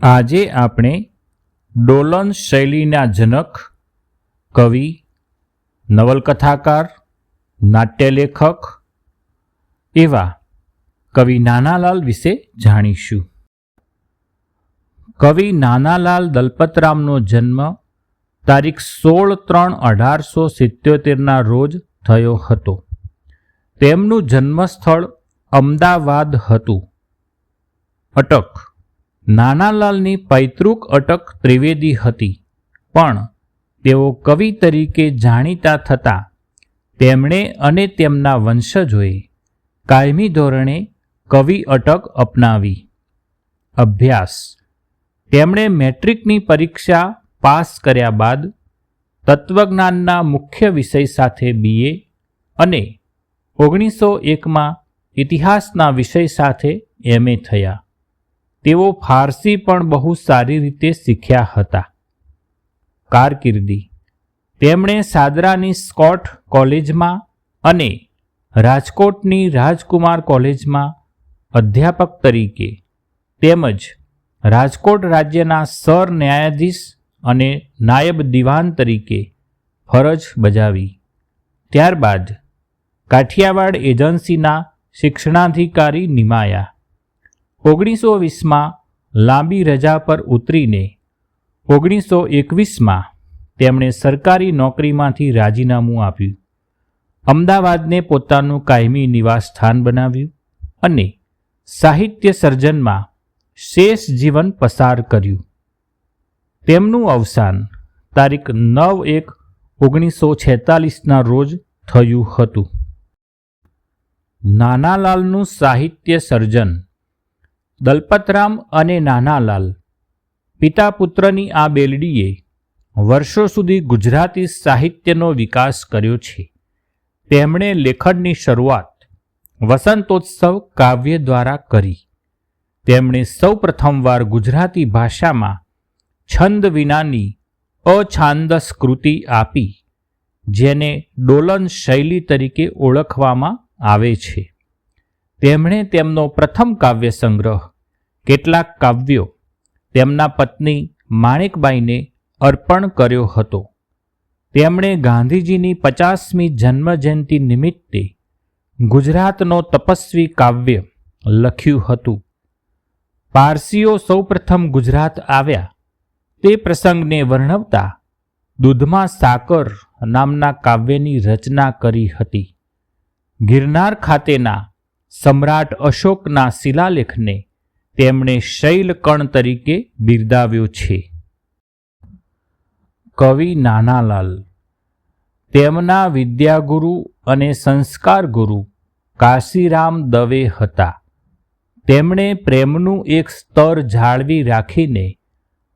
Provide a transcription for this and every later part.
આજે આપણે ડોલન શૈલીના જનક કવિ, નવલકથાકાર, નાટ્યલેખક એવા કવિ નાનાલાલ વિશે જાણીશું. કવિ નાનાલાલ દલપતરામનો જન્મ તારીખ સોળ ત્રણ અઢારસો સિત્યોતેરના રોજ થયો હતો. તેમનું જન્મસ્થળ અમદાવાદ હતું. અટક નાનાલાલની પૈતૃક અટક ત્રિવેદી હતી. પણ તેઓ કવિ તરીકે જાણીતા થતા તેમણે અને તેમના વંશજોએ કાયમી ધોરણે કવિ અટક અપનાવી. અભ્યાસ. તેમણે મેટ્રિકની પરીક્ષા પાસ કર્યા બાદ તત્વજ્ઞાનના મુખ્ય વિષય સાથે બીએ અને ઓગણીસો એકમાં ઇતિહાસના વિષય સાથે એમએ થયા. તેઓ ફારસી પણ બહુ સારી રીતે શીખ્યા હતા. કારકિર્દી. તેમણે સાદરાની સ્કોટ કોલેજમાં અને રાજકોટની રાજકુમાર કોલેજમાં અધ્યાપક તરીકે તેમજ રાજકોટ રાજ્યના સર ન્યાયાધીશ અને નાયબ દિવાન તરીકે ફરજ બજાવી. ત્યારબાદ કાઠિયાવાડ એજન્સીના શિક્ષણાધિકારી નિમાયા. ઓગણીસો વીસમાં લાંબી રજા પર ઉતરીને ઓગણીસો એકવીસમાં તેમણે સરકારી નોકરીમાંથી રાજીનામું આપ્યું. અમદાવાદને પોતાનું કાયમી નિવાસ સ્થાન બનાવ્યું અને સાહિત્ય સર્જનમાં શેષ જીવન પસાર કર્યું. તેમનું અવસાન તારીખ નવ એક ઓગણીસો છેતાલીસના રોજ થયું હતું. નાનાલાલનું સાહિત્ય સર્જન દલપતરામ અને નાનાલાલ પિતા પુત્રની આ બેલડીએ વર્ષો સુધી ગુજરાતી સાહિત્યનો વિકાસ કર્યો છે. તેમણે લેખનની શરૂઆત વસંતોત્સવ કાવ્ય દ્વારા કરી. તેમણે સૌપ્રથમવાર ગુજરાતી ભાષામાં છંદ વિનાની અછાંદસ કૃતિ આપી, જેને ડોલન શૈલી તરીકે ઓળખવામાં આવે છે. તેમણે તેમનો પ્રથમ કાવ્ય સંગ્રહ, કેટલાક કાવ્યો તેમના પત્ની માણેકબાઈને અર્પણ કર્યો હતો. તેમણે ગાંધીજીની પચાસમી જન્મજયંતિ નિમિત્તે ગુજરાતનો તપસ્વી કાવ્ય લખ્યું હતું. પારસીઓ સૌપ્રથમ ગુજરાત આવ્યા. તે પ્રસંગને વર્ણવતા દૂધમાં સાકર નામના કાવ્યની રચના કરી હતી. ગિરનાર ખાતેના સમ્રાટ અશોકના શિલાલેખને તેમણે શૈલકણ તરીકે બિરદાવ્યો છે. કવિ નાનાલાલ, તેમના વિદ્યાગુરુ અને સંસ્કાર ગુરુ કાશીરામ દવે હતા. તેમણે પ્રેમનું એક સ્તર જાળવી રાખીને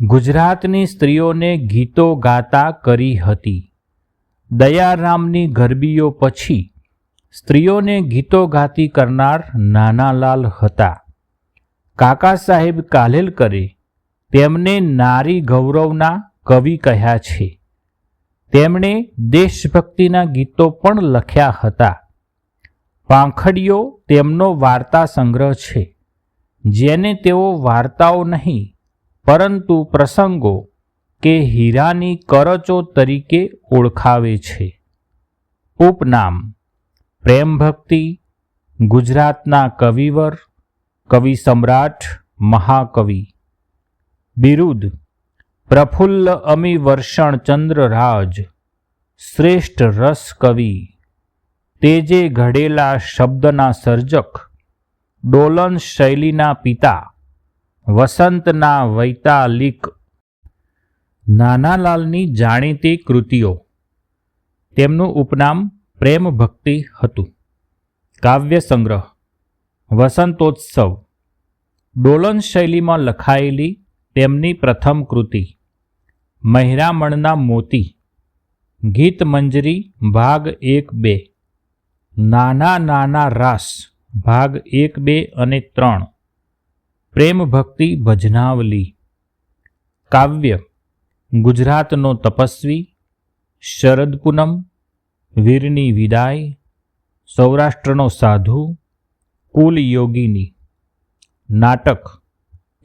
ગુજરાતની સ્ત્રીઓને ગીતો ગાતા કરી હતી. દયારામની ગરબીઓ પછી સ્ત્રીઓને ગીતો ગાતી કરનાર નાનાલાલ હતા. કાકા સાહેબ કાલેલકરે તેમને નારી ગૌરવના કવિ કહ્યા છે. તેમણે દેશભક્તિના ગીતો પણ લખ્યા હતા. પાંખડીઓ તેમનો વાર્તા સંગ્રહ છે. જેને તેઓ વાર્તાઓ નહીં, પરંતુ પ્રસંગો કે હીરાની કરચો તરીકે ઓળખાવે છે. ઉપનામ પ્રેમભક્તિ, ગુજરાતના કવિવર, કવિ સમ્રાટ, મહાકવિ. બિરુદ, પ્રફુલ્લ અમી વર્ષણ ચંદ્રરાજ શ્રેષ્ઠ રસ કવિ. તેજે ઘડેલા શબ્દના સર્જક, ડોલન શૈલીના પિતા, વસંતના વૈતાલિક. નાનાલાલની જાણીતી કૃતિઓ. તેમનું ઉપનામ પ્રેમ ભક્તિ હતું. કાવ્ય સંગ્રહ, વસંતોત્સવ. ડોલન શૈલીમાં લખાયેલી તેમની પ્રથમ કૃતિ, મહિરામણના મોતી. ગીત મંજરી, ભાગ એક બે. નાના નાના રાસ, ભાગ એક બે અને ત્રણ. પ્રેમ ભક્તિ ભજનાવલી. કાવ્ય, ગુજરાતનો તપસ્વી, શરદ પૂનમ. વીરની વિદાય, સૌરાષ્ટ્રનો સાધુ કુલ યોગીની નાટક,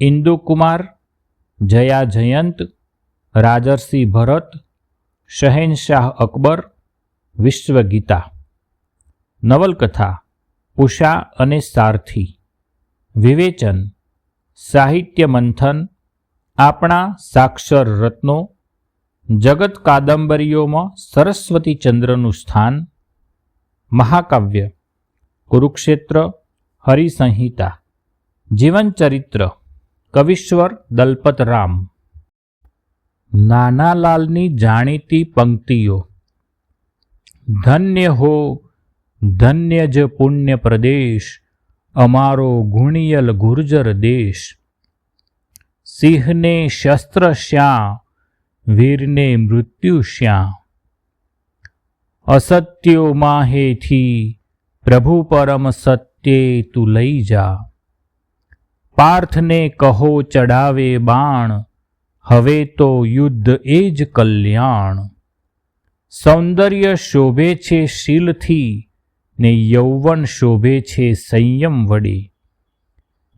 ઇન્દુકુમાર, જયા જયંત, રાજર્ષિ ભરત શહેનશાહ અકબર, વિશ્વગીતા. નવલકથા, ઉષા અને સારથી. વિવેચન સાહિત્ય મંથન આપણા સાક્ષર રત્નો જગત કાદંબરીઓમાં સરસ્વતી ચંદ્રનું સ્થાન, મહાકાવ્ય, કુરુક્ષેત્ર, હરિસંહિતા જીવનચરિત્ર કવિશ્વર દલપતરામ નાનાલાલની જાણીતી પંક્તિઓ. ધન્ય હો, ધન્ય જ પુણ્ય પ્રદેશ, અમારો ગુણિયલ ગુર્જર દેશ. સિંહને શસ્ત્ર શ્યાં વીરને મૃત્યુ શ્યાં. અસત્યો માહેથી પ્રભુ પરમ સત્યે તું લઈ જા. પાર્થને કહો ચડાવે બાણ, હવે તો યુદ્ધ એ જ કલ્યાણ. સૌંદર્ય શોભે છે શીલથી, ને યૌવન શોભે છે સંયમ વડે.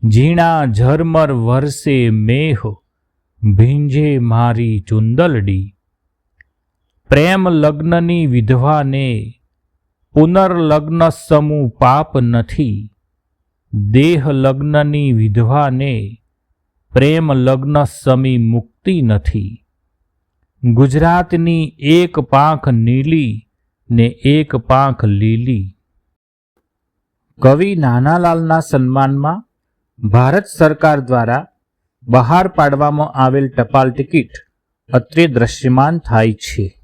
ઝીણા ઝરમર વરસે મેહ ભીંજે મારી ચુંદલડી. પ્રેમ લગ્નની વિધવાને પુનર્લગ્ન સમૂહ પાપ નથી. દેહ લગ્નની વિધવાને પ્રેમ લગ્ન સમી મુક્તિ નથી. ગુજરાતની એક પાંખ નીલી ને એક પાંખ લીલી. કવિ નાનાલાલના સન્માનમાં ભારત સરકાર દ્વારા બહાર પાડવામાં આવેલ ટપાલ ટિકિટ અત્રે દ્રશ્યમાન થાય છે.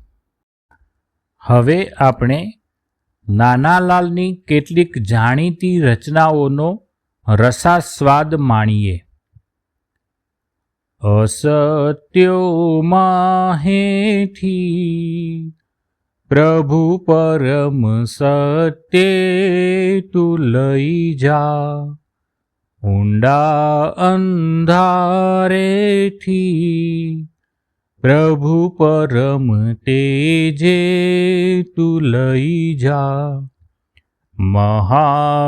હવે આપણે નાનાલાલની કેટલીક જાણીતી રચનાઓનો રસાસ્વાદ માણીએ. અસત્યો માહેથી પ્રભુ પરમ સત્ય તું લઈ જા. ઊંડા અંધારેથી પ્રભુ પરમ તેજે તું લઈ જા. મહામૃત્યુમાંથી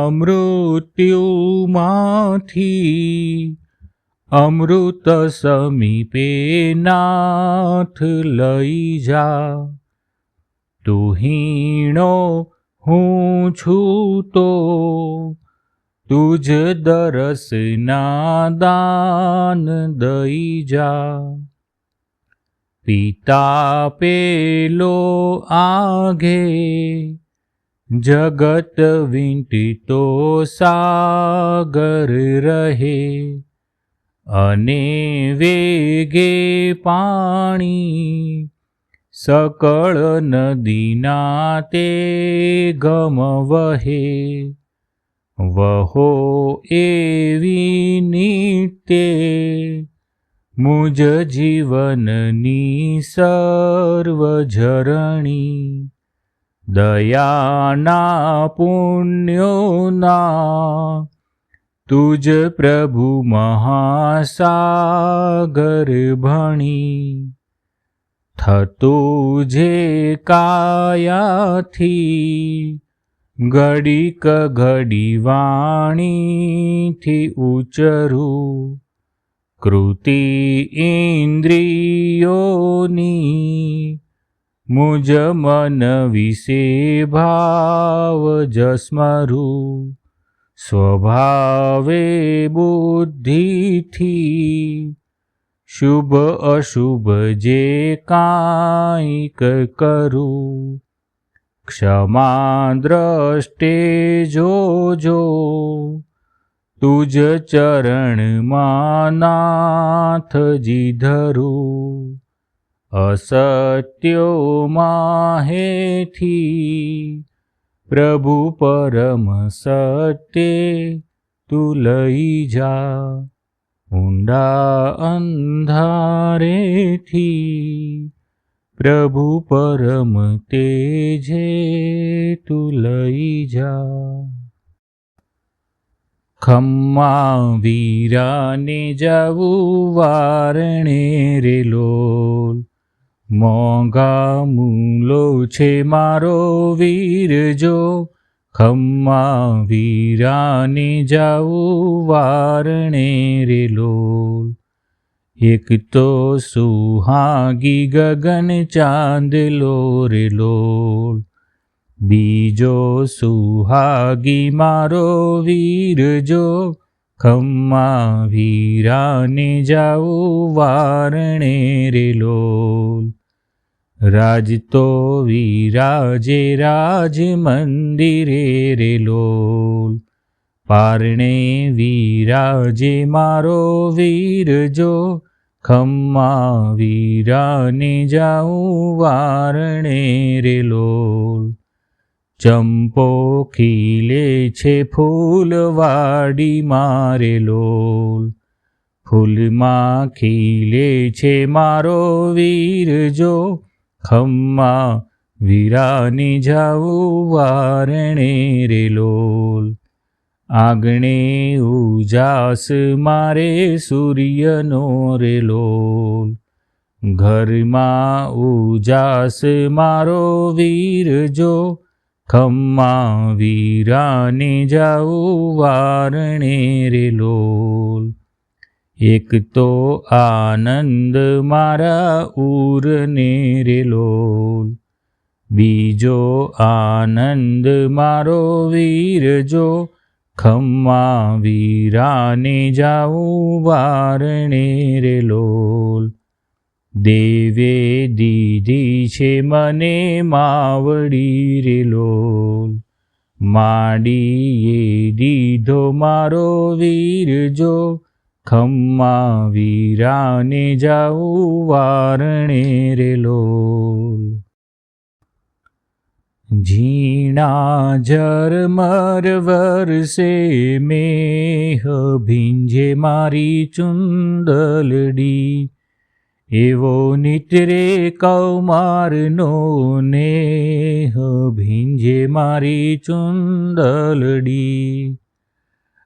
અમૃત સમીપે નાથ લઈ જા. તુહીણો હું છું તો તુજ દરસના દાન દઈ જા. પિતા પેલો આઘે જગત વીંટીતો સાગર રહે. અને વેગે પાણી સકળ નદીના તે ગમ વહે એવી નીતે, મુજ જીવનની સર્વ ઝરણી દયાના પુણ્યોના, તુજ પ્રભુ મહાસાગર ભણી. થતું જે કાયાથી ઘડીક ઘડી વાણીથી ઉચરું કૃતિ ઇન્દ્રિયોની મુજ મન વિશે ભાવ જસ્મરું. સ્વભાવે બુદ્ધિથી શુભ અશુભ જે કાંઈક કરું. ક્ષમા દ્રષ્ટે જોજો. તુજ ચરણમાં નાથજી ધરું. અસત્યો માહેથી પ્રભુ પરમ સત્ય તું લઈ જા. ઊંડા અંધારેથી પ્રભુ પરમ તેજે તું લઈ જા. ખમ્મા વીરાને જવું વારણે રે લોલ. મોંઘા મૂલો છે મારો વીર જો ખમ્મા વીરાને જાવું વારણે રે લોલ. એક તો સુહાગી ગગન ચાંદલો રે લોલ બીજો સુહાગી મારો વીર જો, ખમ્મા વીરાને જાઓ વારણે રે લોલ રાજ તો વિરાજે રાજ મંદિરે રે લોલ પારણે વીરાજે મારો વીર જો ખમ્મા વીરાને જાઉં વારણે રે લોલ. ચંપો ખીલે છે ફૂલવાડી મારે લોલ. ફૂલમાં ખીલે છે મારો વીર જો. ખમ્મા વીરાને જાઉં વારણે રે લોલ. આગણે ઉજાસ મારે સૂર્યનો રેલો ઘરમાં ઉજાસ મારો વીર જો, ખમ્મા વીરાને જાઉં વારણે રેલો એક તો આનંદ મારા ઉરને રેલો બીજો આનંદ મારો વીર જો ખમ્મા વીરાને જાઉં વારણે રે લોલ. દેવે દીધી છે મને માવડી રે લોલ. માડીએ દીધો મારો વીર જો ખમ્મા વીરાને જાઉં વારણે રે લોલ. ઝીણા ઝરમર વરસે મેહ ભીંજે મારી ચુંદલડી. એવો નિતરે કૌમારનો નેહ ભીંજે મારી ચુંદલડી.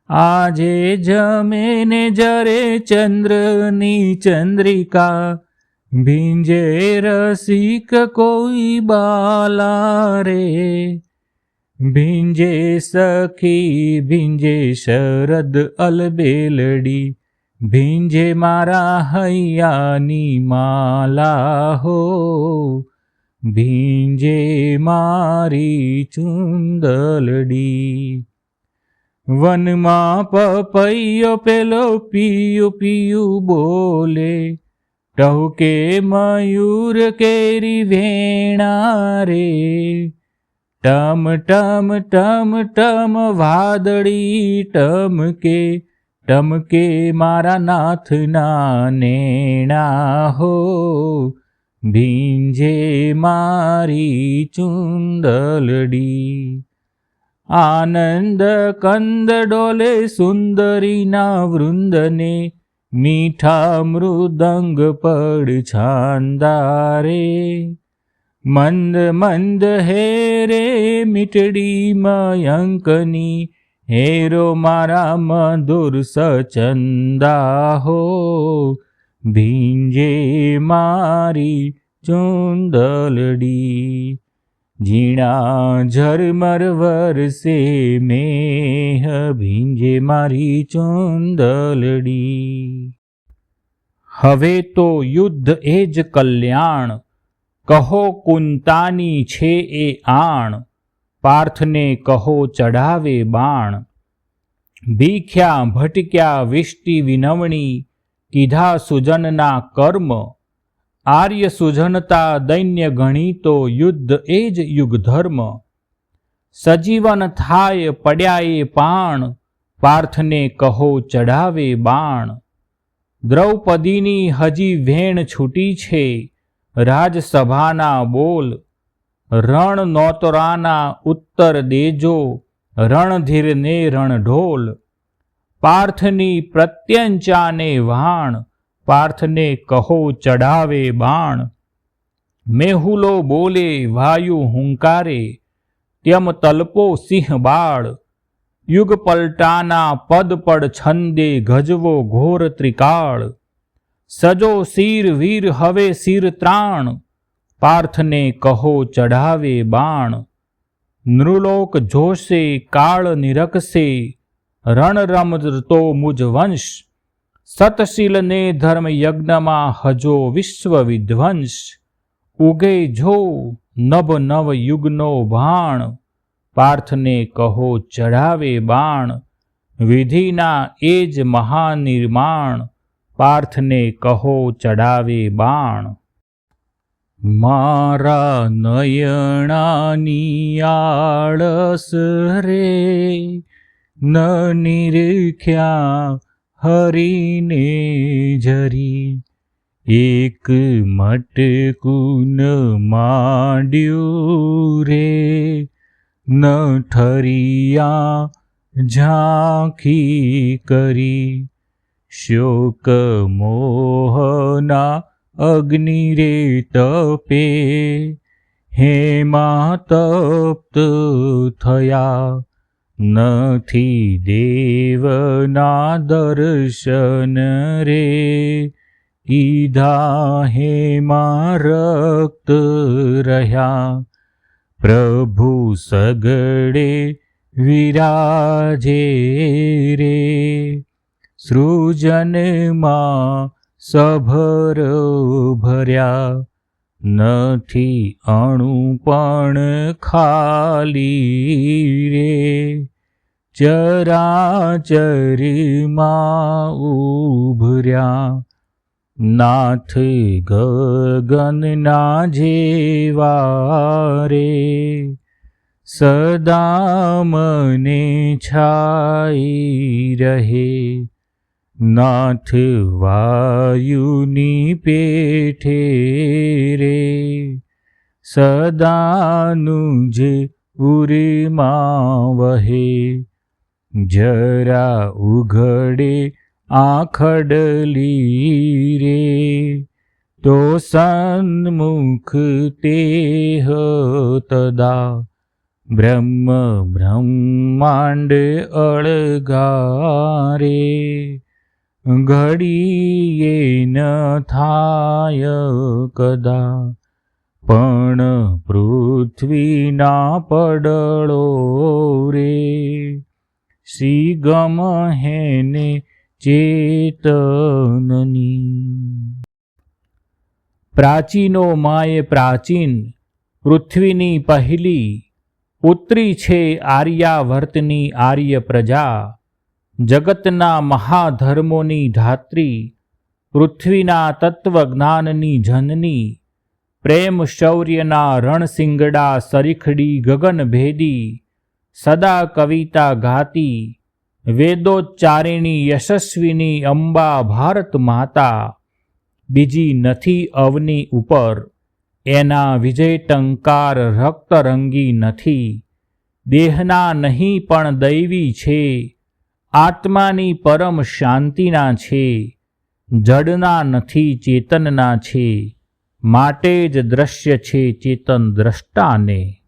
આજે જમે ને જરે ચંદ્રની ચંદ્રિકા ભીંજે રસિક કોઈ બાલા રે. ભીંજે સખી, ભીંજે શરદ અલબેલડી. ભીંજે મારા હૈયાની માલા હો. ભીંજે મારી ચુંદલડી. વનમાં પપૈયો પેલો પિયું પિયું બોલે. ટહુકે મયુર કેરી વેણા રે ટમ ટમ ટમ ટમ વાદળી ટમકે ટમકે મારા નાથના નેણા હો ભીંજે મારી ચુંદલડી આનંદ કંદ ડોલે સુંદરીના વૃંદને મીઠા મૃદંગ પડ છાંદારે. મંદ મંદ હેરે મીટડી મયંકની હેરો મારા મધુર સચંદા હો ભીંજે મારી ચુંદલડી, ઝીણા ઝરમર વરસે મેહ. ભીંજે મારી ચુંદલડી. હવે તો યુદ્ધ એ જ કલ્યાણ. કહો કુંતાની છે એ આણ. પાર્થને કહો ચઢાવે બાણ. ભીખ્યા ભટક્યા વિષ્ટિ વિનવણી, કીધા સુજનના કર્મ. આર્ય સુજનતા દૈન્ય ગણીતો યુદ્ધ એ જ યુગધર્મ. સજીવન થાય પડ્યાએ પાણ. પાર્થને કહો ચઢાવે બાણ. દ્રૌપદીની હજી વેણ છૂટી છે. રાજસભાના બોલ, રણ નોતરાના ઉત્તર દેજો રણધીરને રણઢોલ. પાર્થની પ્રત્યંચાને વાણ, પાર્થને કહો ચઢાવે બાણ. મેહુલો બોલે, વાયુ હુંકારે, ત્યમ તલ્પો સિંહ બાળ. યુગ પલટાના પદ પડ છંદે ગજવો ઘોર ત્રિકાળ. સજો શીર વીર હવે શીર ત્રાણ. પાર્થને કહો ચઢાવે બાણ. નૃલોક જોશે કાળ નિરખશે. રણ રમતો મુજ વંશ. સતશીલને ધર્મ યજ્ઞમાં હજો વિશ્વ વિધ્વંસ. ઉગે જો નવ નવ યુગનો ભાણ. પાર્થને કહો, ચઢાવે બાણ, વિધિના એ જ મહાનિર્માણ. પાર્થને કહો, ચઢાવે બાણ. મારા નયણાની આળસ રે, ન નિરખ્યા હરીને જરી. એક મટકુન માંડ્યું રે ન ઠરિયા, ઝાંખી કરી. શોક મોહના અગ્નિ રે તપે. હેમા તપ્ત થયા નથી દેવના દર્શન રે. કીધા હેમા રક્ત રહ્યા પ્રભુ સગડે વિરાજે રે. સૃજનમાં સભર ભર્યા નથી અણુ પણ ખાલી રે. ચરાચરીમાં ઉભર્યા નાથ ગગનના જેવા રે સદા મને છાઈ રહે. નાથ વાયુની પેઠે રે સદાનું જે ઉરીમાં વહે. જરા ઉઘડે આખડલી રે તો સન્મુખ તે તદા બ્રહ્મ બ્રહ્માંડ અળગારે. ઘડીએ ન થાય કદા પણ પૃથ્વીના પડળો રે. શ્રી ગમ હેને ચેતનની. પ્રાચીનો માએ પ્રાચીન, પૃથ્વીની પહેલી, પુત્રી છે આર્યાવર્તની આર્ય પ્રજા, જગતના મહાધર્મોની ધાત્રી, પૃથ્વીના તત્વજ્ઞાનની જનની, પ્રેમ શૌર્યના રણસિંગડા સરીખડી ગગનભેદી, સદા કવિતા ગાતી વેદોચ્ચારિણી યશસ્વીની અંબા ભારત માતા, બીજી નથી અવની ઉપર, એના વિજય ટંકાર રક્તરંગી નથી, દેહના નહીં પણ દૈવી છે, આત્માની પરમ શાંતિના છે, જડના નથી ચેતનના છે, માટે જ દ્રશ્ય છે ચેતન દ્રષ્ટાને.